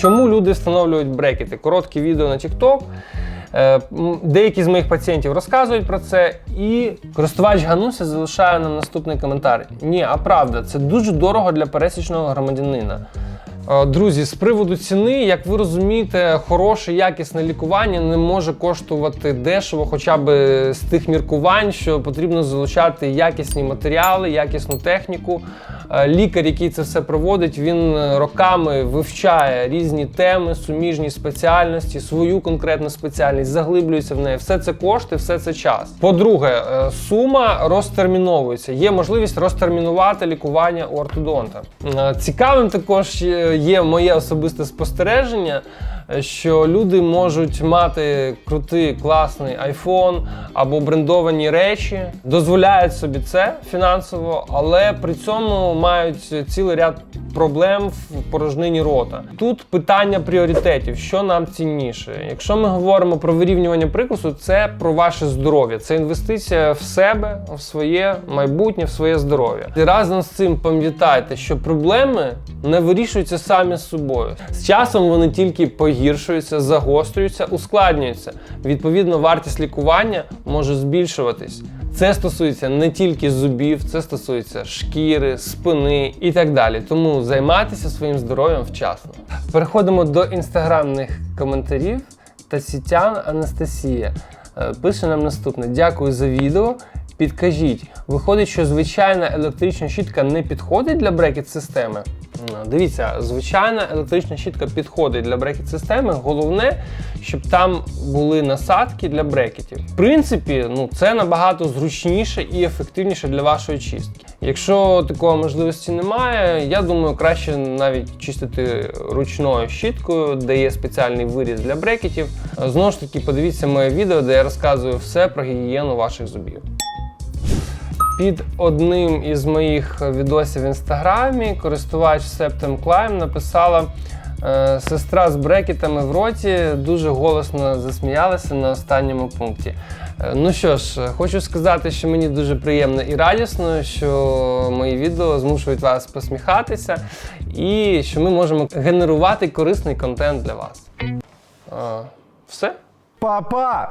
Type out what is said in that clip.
Чому люди встановлюють брекети? Короткі відео на TikTok. Е, Деякі з моїх пацієнтів розказують про це, і користувач Гануся залишає нам наступний коментар. Ні, а правда, це дуже дорого для пересічного громадянина. Е, Друзі, з приводу ціни, як ви розумієте, хороше якісне лікування не може коштувати дешево, хоча б з тих міркувань, що потрібно залучати якісні матеріали, якісну техніку. Е, Лікар, який це все проводить, він е, роками вивчає різні теми, суміжні спеціальності, свою конкретну спеціальність, заглиблюється в неї. Все це кошти, все це час. По-друге, е, сума розтерміновується. Є можливість розтермінувати лікування у ортодонта. Цікавим також є моє особисте спостереження. Що люди можуть мати крутий класний iPhone або брендовані речі, дозволяють собі це фінансово, але при цьому мають цілий ряд проблем в порожнині рота. Тут питання пріоритетів, що нам цінніше. Якщо ми говоримо про вирівнювання прикусу, це про ваше здоров'я, це інвестиція в себе, в своє майбутнє, в своє здоров'я. І разом з цим пам'ятайте, що проблеми не вирішуються самі з собою. З часом вони тільки погіршуються, загострюються, ускладнюються. Відповідно, вартість лікування може збільшуватись. Це стосується не тільки зубів, це стосується шкіри, спини і так далі. Тому займайтеся своїм здоров'ям вчасно. Переходимо до інстаграмних коментарів. Тасітян Анастасія е, пише нам наступне: Дякую за відео. Підкажіть, виходить, що звичайна електрична щітка не підходить для брекет-системи? Ну, Дивіться, звичайна електрична щітка підходить для брекет-системи. Головне, щоб там були насадки для брекетів. В принципі, ну це набагато зручніше і ефективніше для вашої чистки. Якщо такої можливості немає, я думаю, краще навіть чистити ручною щіткою, де є спеціальний виріз для брекетів. Знову ж таки, подивіться моє відео, де я розказую все про гігієну ваших зубів. Під одним із моїх відосів в інстаграмі користувач Septem Climb написала. е, Сестра з брекетами в роті дуже голосно засміялася на останньому пункті. Е, Ну що ж, хочу сказати, що мені дуже приємно і радісно, що мої відео змушують вас посміхатися, і що ми можемо генерувати корисний контент для вас. Е, Все? Папа!